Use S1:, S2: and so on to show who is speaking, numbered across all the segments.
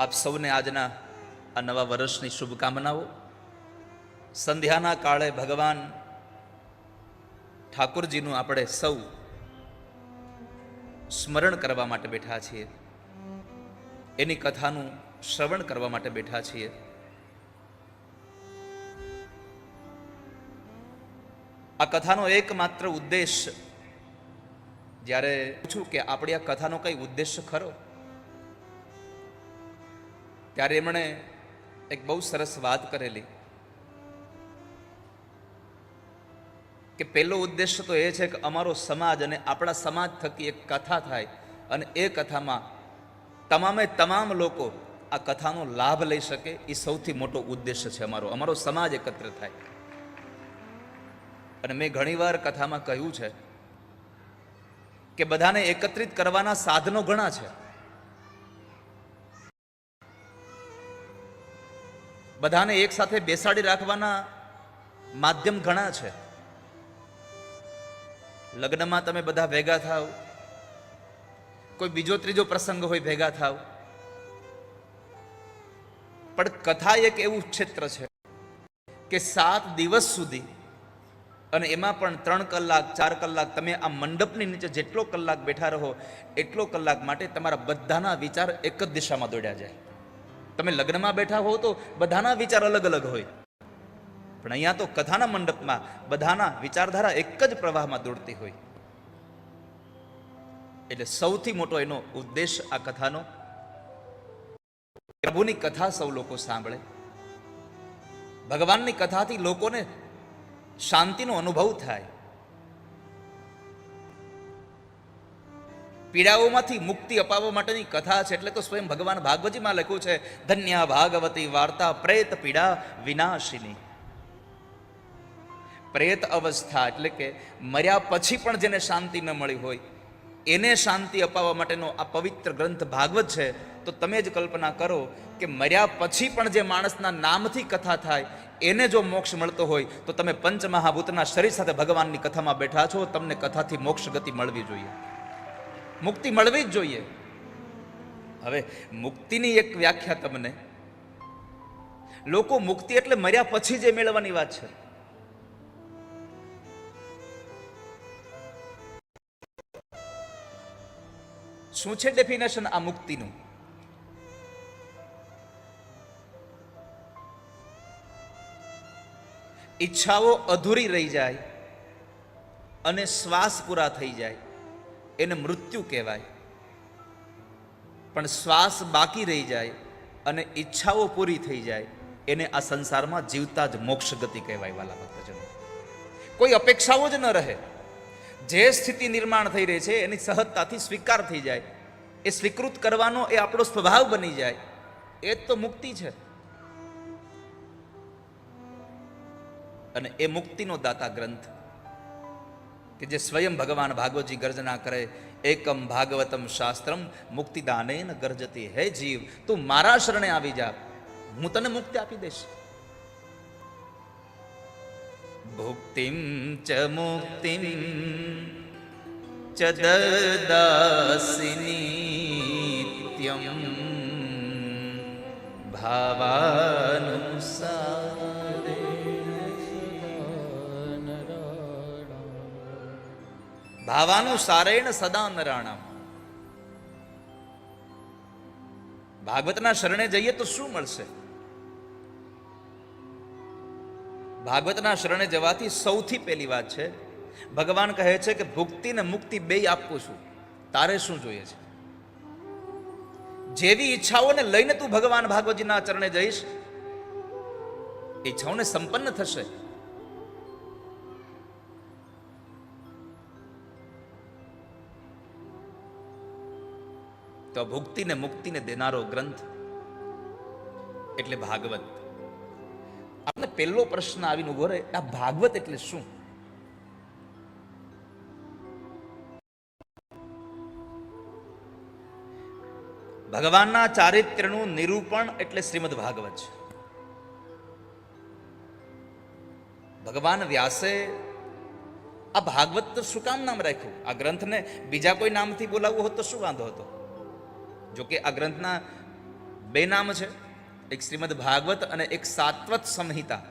S1: આપ સૌને આજના આ નવા વર્ષની શુભકામનાઓ. સંધ્યાના કાળે ભગવાન ઠાકોરજીનું આપણે સૌ સ્મરણ કરવા માટે બેઠા છીએ. એની કથાનું શ્રવણ કરવા માટે બેઠા છીએ. આ કથાનો એકમાત્ર ઉદ્દેશ જ્યારે પૂછું કે આપણી આ કથાનો કઈ ઉદ્દેશ ખરો? ત્યારે એમણે એક બહુ સરસ વાત કરેલી કે પહેલો ઉદ્દેશ તો એ છે કે અમારો સમાજ અને આપણા સમાજ થકી એક કથા થાય અને એ કથામાં તમામે તમામ લોકો આ કથાનો લાભ લઈ શકે, એ સૌથી મોટો ઉદ્દેશ છે અમારો. અમારો સમાજ એકત્ર થાય. અને મેં ઘણીવાર કથામાં કહ્યું છે કે બધાને એકત્રિત કરવાના સાધનો ઘણા છે. બધાને એક સાથે બેસાડી રાખવાના માધ્યમ ઘણા છે. લગ્નમાં તમે બધા ભેગા થાવ. કોઈ બીજો ત્રીજો પ્રસંગ હોય ભેગા થાવ. પણ કથા એક એવું ક્ષેત્ર છે કે સાત દિવસ સુધી અને એમાં પણ ત્રણ કલાક, ચાર કલાક તમે આ મંડપની નીચે જેટલો કલાક બેઠા રહો, એટલો કલાક માટે તમારા બધાના વિચાર એક જ દિશામાં દોડ્યા જાય. તમે લગ્નમાં બેઠા હો તો બધાના વિચાર અલગ અલગ હોય. પણ અહીંયા તો કથાના મંડપમાં બધાના વિચારધારા એક જ પ્રવાહમાં દોડતી હોય. એટલે સૌથી મોટો એનો ઉદ્દેશ આ કથાનો પ્રભુની કથા સૌ લોકો સાંભળે. ભગવાનની કથાથી લોકોને શાંતિનો અનુભવ થાય. પીડાઓમાંથી મુક્તિ અપાવવા માટેની કથા છે. એટલે તો સ્વયં ભગવાન ભાગવતીમાં લખ્યું છે, ધન્ય ભાગવતી વાર્તા પ્રેત પીડા વિનાશિની. પ્રેત અવસ્થા એટલે કે મર્યા પછી પણ જેને શાંતિ ન મળી હોય, એને શાંતિ અપાવવા માટેનો આ પવિત્ર ગ્રંથ ભાગવત છે. તો તમે જ કલ્પના કરો કે મર્યા પછી પણ જે માણસના નામથી કથા થાય, એને જો મોક્ષ મળતો હોય, તો તમે પંચમહાભૂતના શરીર સાથે ભગવાનની કથામાં બેઠા છો, તમને કથાથી મોક્ષ ગતિ મળવી જોઈએ. મુક્તિ મળવી જ જોઈએ. હવે મુક્તિની એક વ્યાખ્યા તમને. લોકો મુક્તિ એટલે મર્યા પછી જે મેળવવાની વાત છે. શું છે ડેફિનેશન આ મુક્તિનું? ઈચ્છાઓ અધૂરી રહી જાય અને શ્વાસ પૂરા થઈ જાય. એને મૃત્યુ કહેવાય. પણ શ્વાસ બાકી રહી જાય અને ઈચ્છાઓ પૂરી થઈ જાય, એને આ સંસારમાં જીવતા જ મોક્ષ ગતિ કહેવાય વાલા ભક્તજનો. કોઈ અપેક્ષાઓ જ ન રહે. જે સ્થિતિ નિર્માણ થઈ રહી છે, એની સહજતાથી સ્વીકાર થઈ જાય. એ સ્વીકૃત કરવાનો એ આપણો સ્વભાવ બની જાય. એ જ તો મુક્તિ છે. અને એ મુક્તિનો દાતા ગ્રંથ કે જે સ્વયં ભગવાન ભાગવતજી ગર્જના કરે એકમ ભાગવતમ શાસ્ત્રમ મુક્તિદાનેન ગર્જતી હે જીવ તું મારા શરણે આવી જા હું તને મુક્તિ આપી દઈશ ભુક્તિમ ચ મુક્તિમ ચ દદાસી નિત્યમ ભાવાનુસારે ભાવાનુસારેણ સદા નરાણામ. ભાગવતના શરણે જઈએ તો શું મળશે? ભાગવતના શરણે જવાથી સૌથી પહેલી વાત છે, ભગવાન કહે છે કે ભુક્તિ ને મુક્તિ બે આપું છું, તારે શું જોઈએ છે? જેવી ઈચ્છાઓને લઈને તું ભગવાન ભાગવતજીના ચરણે જઈશ, ઈચ્છાઓને સંપન્ન થશે. તો ભુક્તિને મુક્તિને દેનારો ગ્રંથ એટલે ભાગવત. આપણે પહેલો પ્રશ્ન આવીને ઊભો રહે, આ ભાગવત એટલે શું? ભગવાનના ચારિત્ર્યનું નિરૂપણ એટલે શ્રીમદ ભાગવત છે. ભગવાન વ્યાસે આ ભાગવત શું કામ નામ રાખ્યું? આ ગ્રંથને બીજા કોઈ નામથી બોલાવવું હોત તો શું વાંધો હતો? જો કે આ ગ્રંથના બે નામ છે. એક શ્રીમદ ભાગવત અને એક સાત્વત સંહિતા.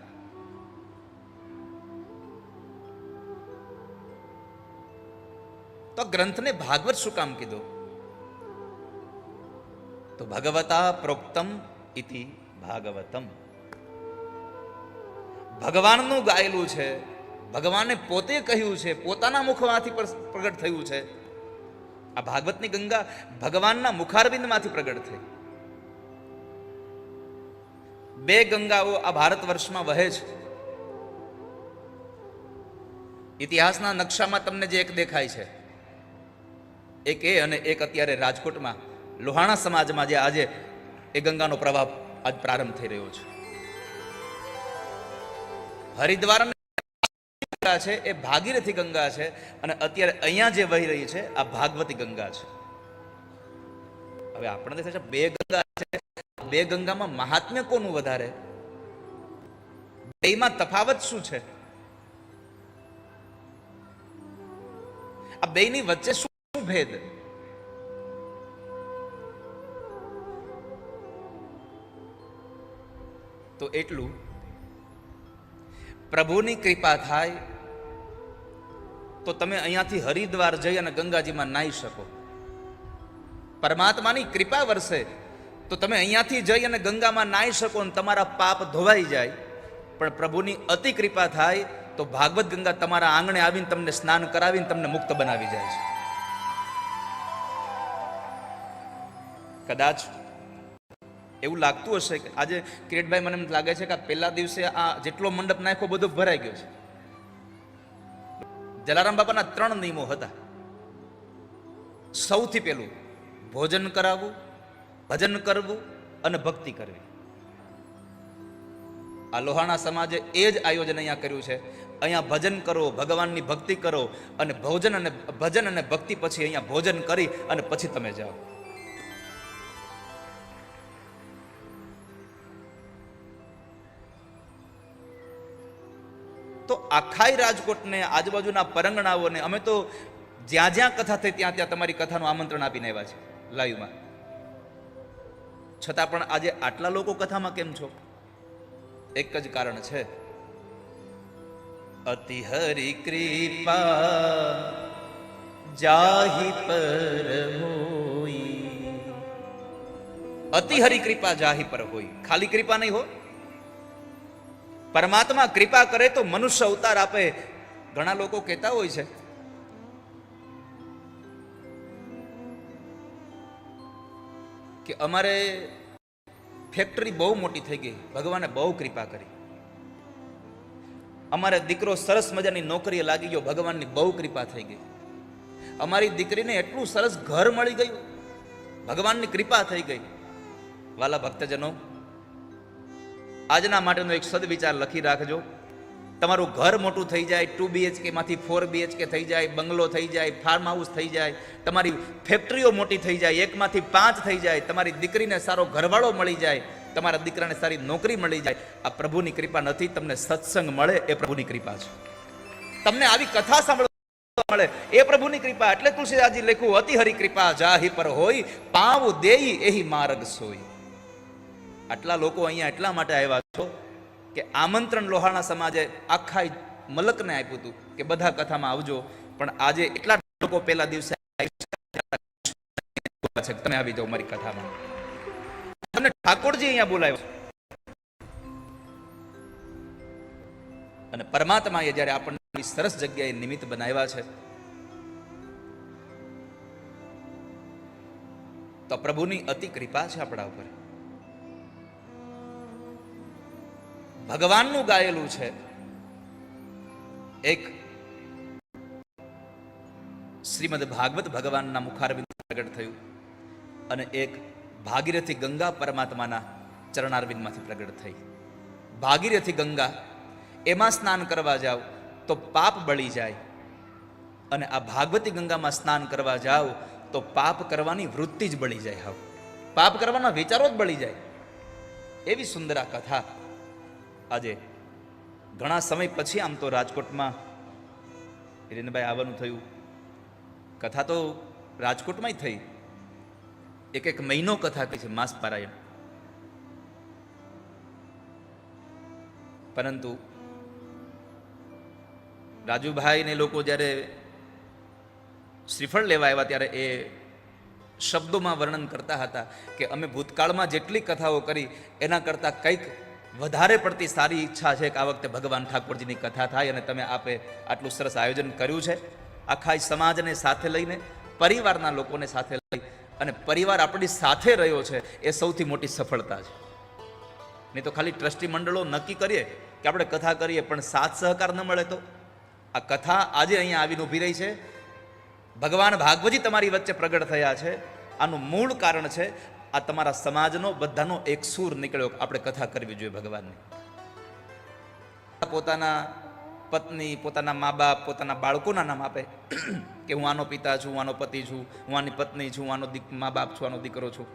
S1: તો ગ્રંથને ભાગવત શું કામ કીધું? તો ભગવતા પ્રોક્તમ ઇતિ ભાગવતમ. ભગવાનનું ગાયેલું છે. ભગવાને પોતે કહ્યું છે. પોતાના મુખમાંથી પ્રગટ થયું છે. આ ભાગવતની ગંગા ભગવાનના મુખારબિંદમાંથી પ્રગટ થઈ. બે ગંગાઓ આ ભારત વર્ષમાં વહે છે. ઇતિહાસના નકશામાં તમને જે એક દેખાય છે, એક એ અને એક અત્યારે રાજકોટમાં, લોહાણા સમાજમાં જે આજે એ ગંગાનો પ્રવાહ આજ પ્રારંભ થઈ રહ્યો છે. હરિદ્વાર ગંગા છે, એ ભાગીરથી ગંગા છે અને અત્યારે અહીંયા જે વહી રહી છે, આ ભાગવતી ગંગા છે. હવે આપણને દેખાય છે બે ગંગા છે. બે ગંગામાં મહાત્મ્ય કોનું વધારે? બેમાં તફાવત શું છે? આ બેની વચ્ચે શું ભેદ? તો એટલું. પ્રભુની કૃપા થાય તો તમે અહીંયાથી હરિદ્વાર જઈ અને ગંગાજીમાં નાહી શકો. પરમાત્માની કૃપા વરસે. તો તમે અહીંયાથી જઈ અને ગંગામાં નાહી શકો અને તમારા પાપ ધોવાઈ જાય. પણ પ્રભુની અતિ કૃપા થાય તો ભાગવત ગંગા તમારા આંગણે આવીને તમને સ્નાન કરાવીને તમને મુક્ત બનાવી જાય છે. કદાચ એવું લાગતું હશે કે આજે કિરીટભાઈ મને લાગે છે કે પહેલા દિવસે આ જેટલો મંડપ નાખ્યો બધો ભરાઈ ગયો છે. જલારામ બાપાના ત્રણ નિયમો હતા. સૌથી પહેલું, ભોજન કરાવવું, ભજન કરવું અને ભક્તિ કરવી. આ લોહાણા સમાજે એ જ આયોજન અહીંયા કર્યું છે. અહીંયા ભજન કરો, ભગવાનની ભક્તિ કરો અને ભોજન અને ભજન અને ભક્તિ પછી અહીંયા ભોજન કરી અને પછી તમે જાઓ. તો આખાય રાજકોટને આજુબાજુના પરંગણાઓને અમે તો જ્યાં જ્યાં કથા થઈ ત્યાં ત્યાં તમારી કથાનું આમંત્રણ આપીને આવ્યા છે લાઈવમાં. છતાં પણ આજે આટલા લોકો કથામાં કેમ છો? એક જ કારણ છે. અતિ હરિ કૃપા જાહી પર હોઈ અતિ હરિ કૃપા જાહી પર હોય. ખાલી કૃપા નહીં હો. પરમાત્મા કૃપા કરે તો મનુષ્ય અવતાર આપે. ઘણા લોકો કહેતા હોય છે. કે અમારે ફેક્ટરી બહુ મોટી થઈ ગઈ. ભગવાને બહુ કૃપા કરી. અમારે દીકરો સરસ મજાની નોકરીએ લાગી ગયો. ભગવાનની બહુ કૃપા થઈ ગઈ. અમારી દીકરીને એટલું સરસ ઘર મળી ગયું. ભગવાનની કૃપા થઈ ગઈ. વાલા ભક્તજનો આજના માટેનો એક સદવિચાર લખી રાખજો. તમારું ઘર મોટું થઈ જાય ટુ બીએચકે માંથી ફોર બીએચકે થઈ જાય, બંગલો થઈ જાય ફાર્મ હાઉસ થઈ જાય, તમારી ફેક્ટરીઓ મોટી થઈ જાય, એકમાંથી પાંચ થઈ જાય, તમારી દીકરીને સારો ઘરવાળો મળી જાય, તમારા દીકરાને સારી નોકરી મળી જાય. આ પ્રભુની કૃપા નથી, તમને સત્સંગ મળે, એ પ્રભુની કૃપા છે. તમને આવી કથા સાંભળવા મળે, એ પ્રભુની કૃપા. એટલે તુલસીદાસજી લખ્યું અતિ હરિ કૃપા જાહી પર હોય પાવ દેઈ એહી માર્ગ સોઈ. આટલા લોકો અહીંયા એટલા માટે આવ્યા છો કે આમંત્રણ લોહાણા સમાજે આખા મલકને આપ્યું હતું કે બધા કથામાં આવજો. પણ આજે એટલા લોકો પહેલા દિવસે છે. તમે આવી જાઓ મારી કથામાં. તમને ઠાકોરજી અહીંયા બોલાવ્યો અને પરમાત્માએ જ્યારે આપણને સરસ જગ્યાએ નિમિત્ત બનાવ્યા છે, તો પ્રભુની અતિ કૃપા છે આપણા ઉપર. ભગવાનનું ગાયેલું છે. એક શ્રીમદ ભાગવત ભગવાનના મુખારબિંદ પ્રગટ થયું અને એક ભાગીરથી ગંગા પરમાત્માના ચરણારવિંદમાંથી પ્રગટ થઈ. ભાગીરથી ગંગા, એમાં સ્નાન કરવા જાઓ તો પાપ બળી જાય અને આ ભાગવતી ગંગામાં સ્નાન કરવા જાઓ તો પાપ કરવાની વૃત્તિ જ બળી જાય હાવ. પાપ કરવાના વિચારો જ બળી જાય. એવી સુંદર આ કથા આજે ઘણા સમય પછી આમ તો રાજકોટમાં હિરેનભાઈ આવવાનું થયું. કથા તો રાજકોટમાંય થઈ. એક એક મહિનો કથા કહી છે માસ પારાયણ. પરંતુ રાજુભાઈને લોકો જ્યારે શ્રીફળ લેવા આવ્યા ત્યારે એ શબ્દોમાં વર્ણન કરતા હતા કે અમે ભૂતકાળમાં જેટલી કથાઓ કરી, એના કરતાં કંઈક વધારે પડતી સારી ઈચ્છા છે કે આ વખતે ભગવાન ઠાકોરજીની કથા થાય અને તમે આપે આટલું સરસ આયોજન કર્યું છે. આખા સમાજને સાથે લઈને, પરિવારના લોકોને સાથે લઈ અને પરિવાર આપણી સાથે રહ્યો છે એ સૌથી મોટી સફળતા છે. નહીં તો ખાલી ટ્રસ્ટી મંડળો નક્કી કરીએ કે આપણે કથા કરીએ પણ સાથ સહકાર ન મળે તો? આ કથા આજે અહીંયા આવીને ઊભી રહી છે. ભગવાન ભાગવતી તમારી વચ્ચે પ્રગટ થયા છે. આનું મૂળ કારણ છે આ તમારા સમાજનો બધાનો એક સૂર નીકળ્યો. આપણે કથા કરવી જોઈએ ભગવાનની. પોતાના પત્ની, પોતાના મા બાપ, પોતાના બાળકોના નામ આપે કે હું આનો પિતા છું, હું આનો પતિ છું, હું આની પત્ની છું, હું આનો મા બાપ છું, આનો દીકરો છું.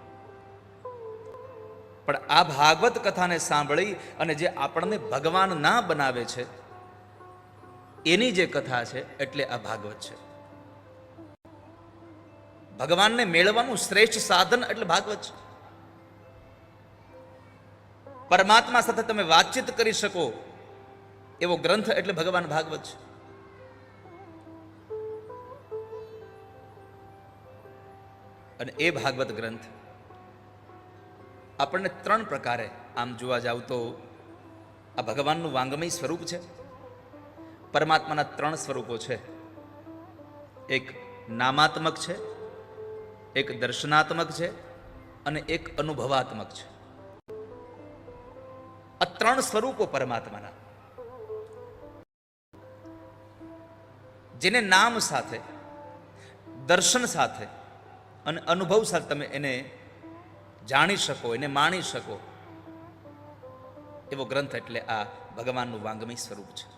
S1: પણ આ ભાગવત કથાને સાંભળી અને જે આપણને ભગવાન ના બનાવે છે, એની જે કથા છે, એટલે આ ભાગવત છે. ભગવાનને મેળવવાનું શ્રેષ્ઠ સાધન એટલે ભાગવત છે. પરમાત્મા સાથે તમે વાતચીત કરી શકો એવો ગ્રંથ એટલે ભગવાન ભાગવત છે. અને એ ભાગવત ગ્રંથ આપણને ત્રણ પ્રકારે આમ જોવા જાવ તો આ ભગવાનનું વાંગમય સ્વરૂપ છે. પરમાત્માના ત્રણ સ્વરૂપો છે. એક નામાત્મક છે એક દર્શનાત્મક છે અને એક અનુભવાત્મક છે. આ ત્રણ સ્વરૂપો પરમાત્માના. જેને નામ સાથે, દર્શન સાથે અને અનુભવ સાથે તમે એને જાણી શકો, એને માણી શકો એવો ગ્રંથ એટલે આ ભગવાનનું વાંગમી સ્વરૂપ છે.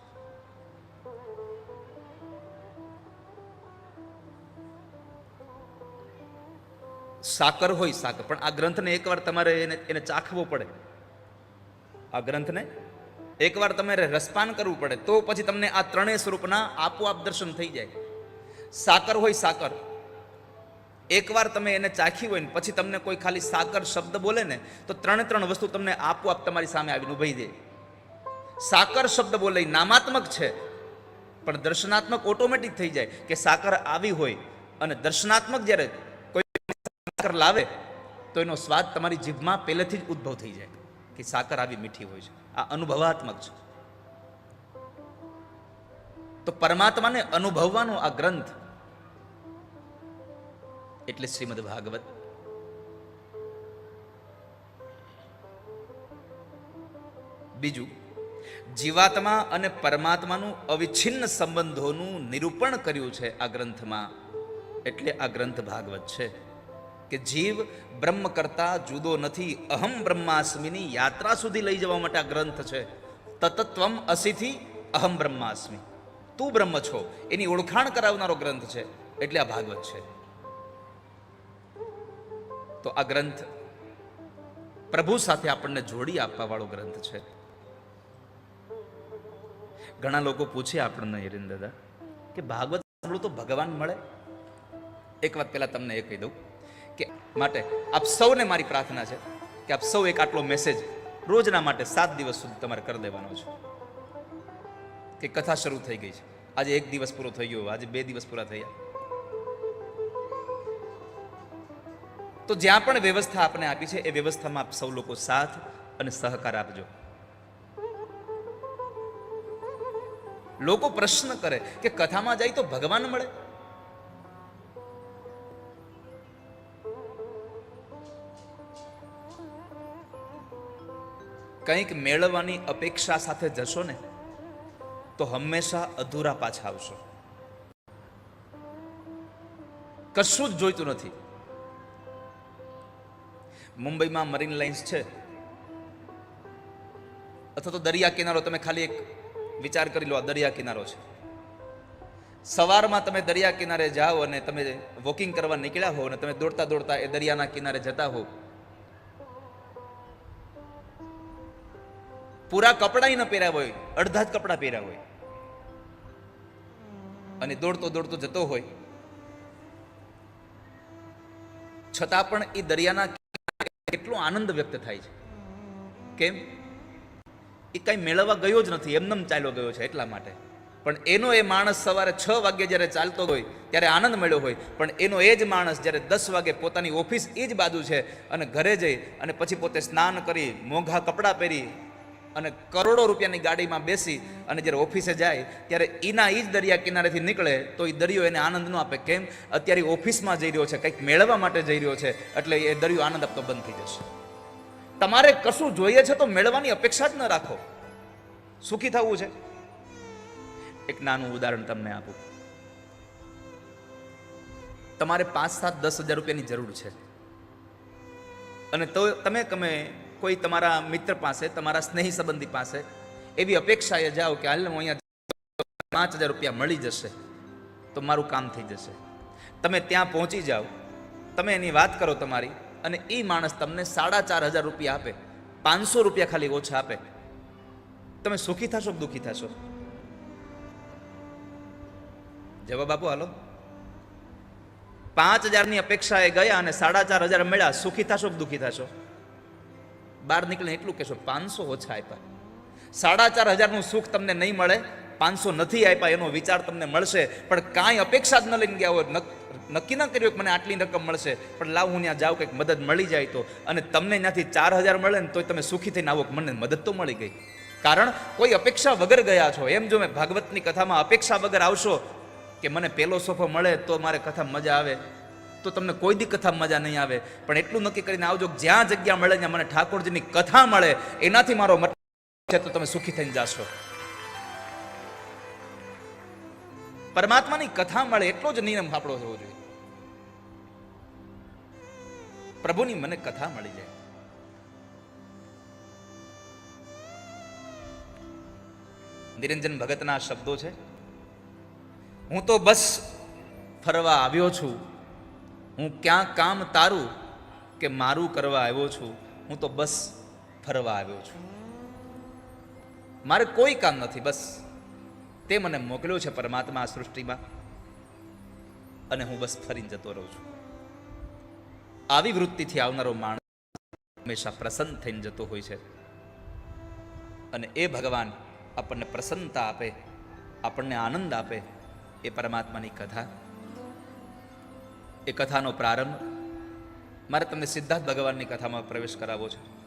S1: સાકર હોય સાકર, પણ આ ગ્રંથને એકવાર તમારે એને એને ચાખવો પડે. આ ગ્રંથને એકવાર તમારે રસપાન કરવું પડે, તો પછી તમને આ ત્રણેય સ્વરૂપના આપોઆપ દર્શન થઈ જાય. સાકર હોય સાકર, એકવાર તમે એને ચાખી હોય ને પછી તમને કોઈ ખાલી સાકર શબ્દ બોલે ને, તો ત્રણે ત્રણ વસ્તુ તમને આપોઆપ તમારી સામે આવીને ઊભી દે સાકર શબ્દ બોલે નામાત્મક છે, પણ દર્શનાત્મક ઓટોમેટિક થઈ જાય કે સાકર આવી હોય અને દર્શનાત્મક જ્યારે સાકર લાવે, તો એનો સ્વાદ તમારી જીભમાં પહેલેથી જ ઉદ્ભવ થઈ જાય કે સાકર આવી મીઠી હોય છે. આ અનુભવાત્મક છે. તો પરમાત્માને અનુભવવાનો આ ગ્રંથ એટલે શ્રીમદ ભાગવત. બીજું, જીવાત્મા અને પરમાત્માનું અવિચ્છિન્ન સંબંધોનું નિરૂપણ કર્યું છે આ ગ્રંથમાં, એટલે આ ગ્રંથ ભાગવત છે. કે જીવ બ્રહ્મ કરતા જુદો નથી, અહમ બ્રહ્માસ્મીની યાત્રા સુધી લઈ જવા માટે આ ગ્રંથ છે. તતત્વમ અસીથી અહમ બ્રહ્માસ્મી. તું બ્રહ્મ છો. એની ઓળખાણ કરાવનારો ગ્રંથ છે. એટલે આ ભાગવત છે. તો આ ગ્રંથ પ્રભુ સાથે આપણને જોડી આપવા વાળો ગ્રંથ છે. ઘણા લોકો પૂછે આપણને, હિરેન દાદા, કે ભાગવત સાંભળું તો ભગવાન મળે? એક વાત પહેલા તમને એ કહી દઉં. કે માટે આપ સૌને મારી પ્રાર્થના છે કે આપ સૌ એક આટલો મેસેજ રોજના માટે સાત દિવસ સુધી તમારે કરી દેવાનો છે. કે કથા શરૂ થઈ ગઈ છે. આજે એક દિવસ પૂરો થઈ ગયો, આજે બે દિવસ પૂરા થયા. તો જ્યાં પણ વ્યવસ્થા આપણે આપી છે, એ વ્યવસ્થામાં આપ સૌ લોકો સાથ અને સહકાર આપજો. લોકો પ્રશ્ન કરે કે કથામાં જાય તો ભગવાન મળે? કંઈક મેળવવાની અપેક્ષા સાથે જશો ને, તો હંમેશા અધૂરા પાછા આવશો. કશું જ જોઈતું નથી. મુંબઈમાં મરીન લાઇન્સ છે. અથવા તો દરિયા કિનારો, તમે ખાલી એક વિચાર કરી લો, આ દરિયા કિનારો છે. સવારમાં તમે દરિયા કિનારે જાઓ અને તમે વોકિંગ કરવા નીકળ્યા હો અને તમે દોડતા દોડતા એ દરિયાના કિનારે જતા હો પૂરા કપડાં ન પહેર્યા હોય, અડધા જ કપડાં પહેર્યા હોય. અને દોડતો દોડતો જતો હોય. છતાં પણ એ દરિયાના કેટલો આનંદ વ્યક્ત થાય છે. કેમ? એ કાંઈ મેળવવા ગયો જ નથી, એમનેમ ચાલ્યો ગયો છે એટલા માટે. પણ એનો એ માણસ સવારે છ વાગે જ્યારે ચાલતો હોય, ત્યારે આનંદ મળ્યો હોય. પણ એનો એ જ માણસ જ્યારે દસ વાગે પોતાની ઓફિસ એ જ બાજુ છે અને ઘરે જઈ અને પછી પોતે સ્નાન કરી, મોંઘા કપડાં પહેરી અને કરોડો રૂપિયાની ગાડીમાં બેસી અને જ્યારે ઓફિસે જાય, ત્યારે એના એ જ દરિયા કિનારેથી નીકળે, તો એ દરિયો એને આનંદ ન આપે. કેમ? અત્યારે ઓફિસમાં જઈ રહ્યો છે, કંઈક મેળવવા માટે જઈ રહ્યો છે, એટલે એ દરિયો આનંદ આપતો બંધ થઈ જશે. તમારે કશું જોઈએ છે તો મેળવવાની અપેક્ષા જ ન રાખો. સુખી થવું છે? એક નાનું ઉદાહરણ તમને આપું. તમારે પાંચ સાત દસ હજાર રૂપિયાની જરૂર છે. અને તો તમે તમે કોઈ તમારા મિત્ર પાસે, તમારા સ્નેહી સંબંધી પાસે એવી અપેક્ષાએ જાઓ કે હાલ હું અહીંયા પાંચ હજાર રૂપિયા મળી જશે, તો મારું કામ થઈ જશે. તમે ત્યાં પહોંચી જાઓ, તમે એની વાત કરો તમારી અને એ માણસ તમને સાડા ચાર હજાર રૂપિયા આપે, પાંચસો રૂપિયા ખાલી ઓછા આપે. તમે સુખી થશો કે દુઃખી થશો? જવાબ આપો, હાલો. પાંચ હજારની અપેક્ષાએ ગયા અને સાડા ચાર હજાર મળ્યા. સુખી થશો કે દુઃખી થશો? બહાર નીકળીને એટલું કહેશો, પાંચસો ઓછા આપ્યા. સાડા ચાર હજારનું સુખ તમને નહીં મળે, પાંચસો નથી આપ્યા એનો વિચાર તમને મળશે, પણ કાંઈ અપેક્ષા જ ન લઈને ગયા હોય નક્કી ન કર્યું કે મને આટલી રકમ મળશે, પણ લાવ હું ત્યાં જાઉં, કંઈક મદદ મળી જાય તો. અને તમને ત્યાંથી ચાર હજાર મળે ને તોય તમે સુખી થઈને આવો મને મદદ તો મળી ગઈ. કારણ કોઈ અપેક્ષા વગર ગયા છો. એમ જો મેં ભાગવતની કથામાં અપેક્ષા વગર આવશો કે મને પહેલો સોફો મળે તો મારે કથા મજા આવે. તો તમને કોઈ દી કથા મજા નહીં આવે. પણ એટલું નક્કી કરીને આવજો જ્યાં જગ્યા મળે ત્યાં મને ઠાકોરજીની કથા મળે. એનાથી મારો મતલબ છે તો તમે સુખી થઈને જાશો. પરમાત્માની કથા મળે એટલો જ નિયમ આપણો હોવો જોઈએ. પ્રભુની મને કથા મળી જાય. નિરંજન ભગતના શબ્દો છે. હું તો બસ ફરવા આવ્યો છું. હું ક્યાં કામ તારું કે મારું કરવા આવ્યો છું? હું તો બસ ફરવા આવ્યો છું. મારે કોઈ કામ નથી, બસ. તે મને મોકલ્યો છે પરમાત્મા આ સૃષ્ટિમાં અને હું બસ ફરીને જતો રહું છું. આવી વૃત્તિથી આવનારો માણસ હંમેશા પ્રસન્ન થઈને જતો હોય છે. અને એ ભગવાન આપણને પ્રસન્નતા આપે, આપણને આનંદ આપે એ પરમાત્માની કથા એ કથાનો પ્રારંભ. મારે તમને સિદ્ધાર્થ ભગવાનની કથામાં પ્રવેશ કરાવવો છે.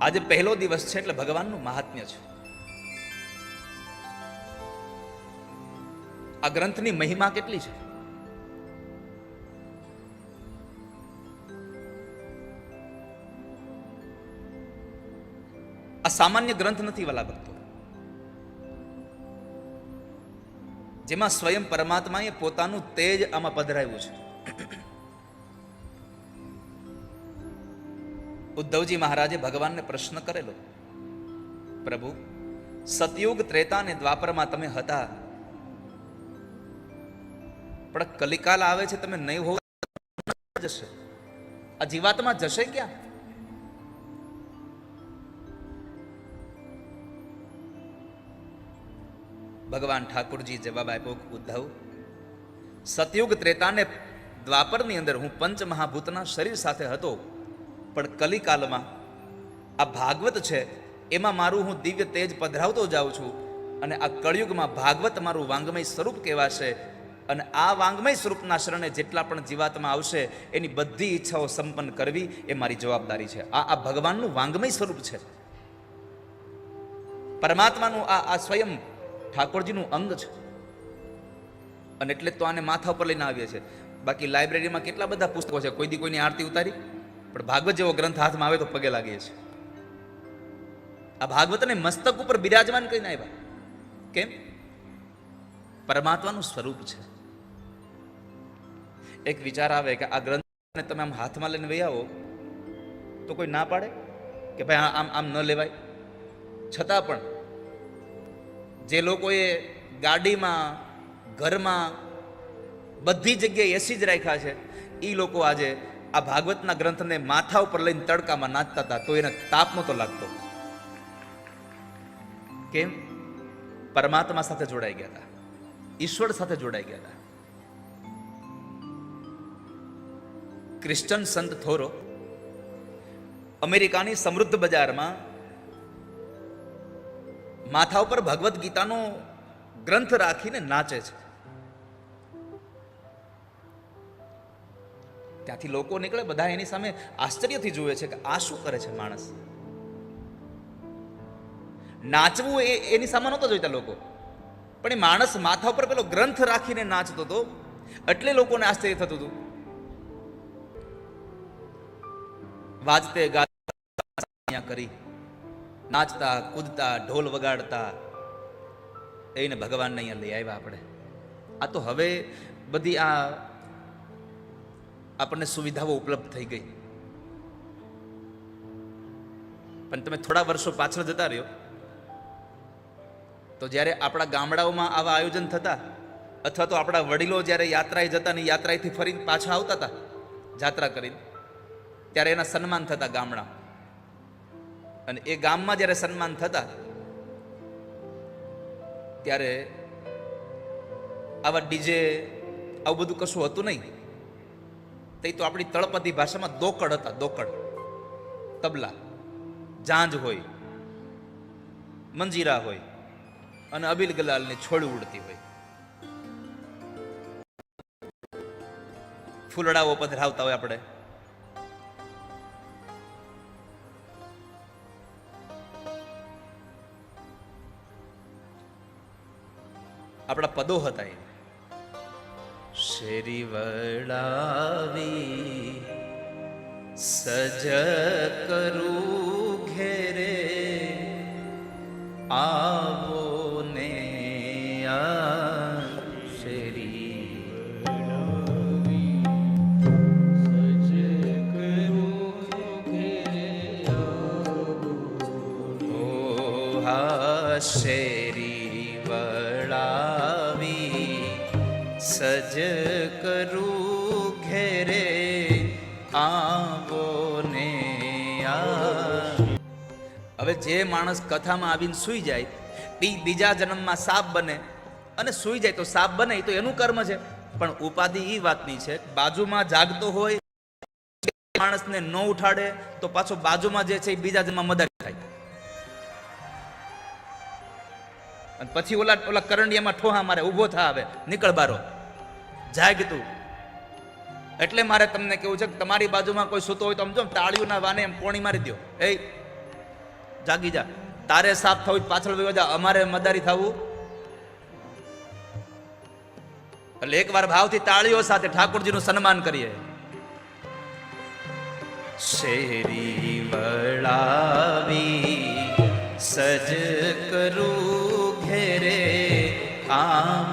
S1: આજે પહેલો દિવસ છે એટલે ભગવાનનું મહાત્મ્ય છે. આ ગ્રંથની મહિમા કેટલી છે? આ સામાન્ય ગ્રંથ નથી વાલા ભક્તો. જેમાં સ્વયં પરમાત્માએ પોતાનું તેજ આમાં પધરાવ્યું છે. ઉદ્ધવજી મહારાજે ભગવાનને પ્રશ્ન કરેલો, પ્રભુ, સતયુગ ત્રેતા અને દ્વાપરમાં તમે હતા. પણ કલિકાલ આવે છે, તમે નહીં હોવ જશે. આ જીવાતમાં જશે ક્યાં? ભગવાન ઠાકુરજી જવાબ આપ્યો ઉદ્ધવ, સતયુગ ત્રેતાને દ્વાપરની અંદર હું પંચ મહાભૂતના શરીર સાથે હતો, પણ કલિકાલમાં આ ભાગવત છે, એમાં મારું હું દિવ્ય તેજ પધરાવતો જાઉં છું અને આ કળિયુગમાં ભાગવત મારું વાંગમય સ્વરૂપ કહેવાશે અને આ વાંગમય સ્વરૂપના શરણે જેટલા પણ જીવાતમાં આવશે, એની બધી ઈચ્છાઓ સંપન્ન કરવી એ મારી જવાબદારી છે. આ આ ભગવાનનું વાંગમય સ્વરૂપ છે. પરમાત્માનું આ આ સ્વયં ઠાકોરજીનું અંગ છે. અને એટલે તો આને માથા ઉપર લઈને આવીએ છીએ. બાકી લાઇબ્રેરીમાં કેટલા બધા પુસ્તકો છે? કોઈ દી કોઈની આરતી ઉતારી? પણ ભાગવત જેવો ગ્રંથ હાથમાં આવે તો પગે લાગીએ છીએ. આ ભાગવતને મસ્તક ઉપર બિરાજમાન કરીને આવ્યા. કેમ? પરમાત્માનું સ્વરૂપ છે. એક વિચાર આવે કે આ ગ્રંથને તમે આમ હાથમાં લઈને વહી આવો, તો કોઈ ના પાડે? કે ભાઈ આમ આમ ન લેવાય? છતાં પણ જે લોકોએ ગાડીમાં, ઘરમાં બધી જગ્યાએ એસી જ રાખ્યા છે એ લોકો આજે આ ભાગવતના ગ્રંથને માથા ઉપર લઈને તડકામાં નાચતા હતા, તો એને તાપ નહોતો લાગતો. કેમ? પરમાત્મા સાથે જોડાઈ ગયા હતા. ઈશ્વર સાથે જોડાઈ ગયા હતા. ક્રિશ્ચન સંત થોરો અમેરિકાની સમૃદ્ધ બજારમાં માથા ઉપર ભગવદ્ ગીતાનો ગ્રંથ રાખીને નાચે છે ત્યાંથી લોકો નીકળે બધા એની સામે આશ્ચર્યથી જુએ છે કે આ શું કરે છે માણસ નાચવું એ એની સામે નહોતો જોઈતા લોકો પણ એ માણસ માથા ઉપર પેલો ગ્રંથ રાખીને નાચતો હતો એટલે લોકોને આશ્ચર્ય થતું હતું વાજતે ગાતા કરી નાચતા, કૂદતા, ઢોલ વગાડતા. એને ભગવાનને અહીંયા લઈ આવ્યા આપણે. આ તો હવે બધી આ આપણને સુવિધાઓ ઉપલબ્ધ થઈ ગઈ. પણ તમે થોડા વર્ષો પાછળ જતા રહ્યો. તો જ્યારે આપણા ગામડાઓમાં આવા આયોજન થતા, અથવા તો આપણા વડીલો જ્યારે યાત્રાએ જતા ને યાત્રાએથી ફરીને પાછા આવતા હતા, જાત્રા કરીને, ત્યારે એના સન્માન થતા ગામડા. અને એ ગામમાં જ્યારે સન્માન થતા, ત્યારે આવા ડીજે, આવું બધું કશું હતું નહીં. તે તો આપણી તળપદી ભાષામાં દોકડ હતા, દોકડ. તબલા. જાંજ હોય. મંજીરા હોય. અને અબિલ ગલાલની છોડી ઉડતી હોય. ફૂલડાઓ પધરાવતા હોય આપણે. આપણા પદો હતા એ. શેરી વળાવી સજ કરું જે માણસ કથામાં આવીને સૂઈ જાય એ બીજા જન્મમાં સાપ બને, અને સૂઈ જાય તો સાપ બને, એ તો એનું કર્મ છે. પણ ઉપાધિ એ વાતની છે, બાજુમાં જાગતો હોય, માણસને ન ઉઠાડે, તો પાછો બાજુમાં જે છે એ બીજા જન્મમાં મદદ થાય. અને પછી ઓલા ઓલા કરંડિયામાં ઠોહા મારે, ઊભો થા આવે નીકળ બારો. જાગ તું એટલે મારે તમને કેવું છે કે તમારી બાજુમાં કોઈ સૂતો હોય તો આમ જો તાળીઓના વાને એમ પોણી મારી દો એ જાગી જા. તારે સાફ થવું પાછળ વયો જા. અમારે મદારી થવું. એટલે એકવાર ભાવથી તાળીઓ સાથે ઠાકોરજીનું સન્માન કરીએ. શેરી વળાવી સજ કરું ઘેરે આવો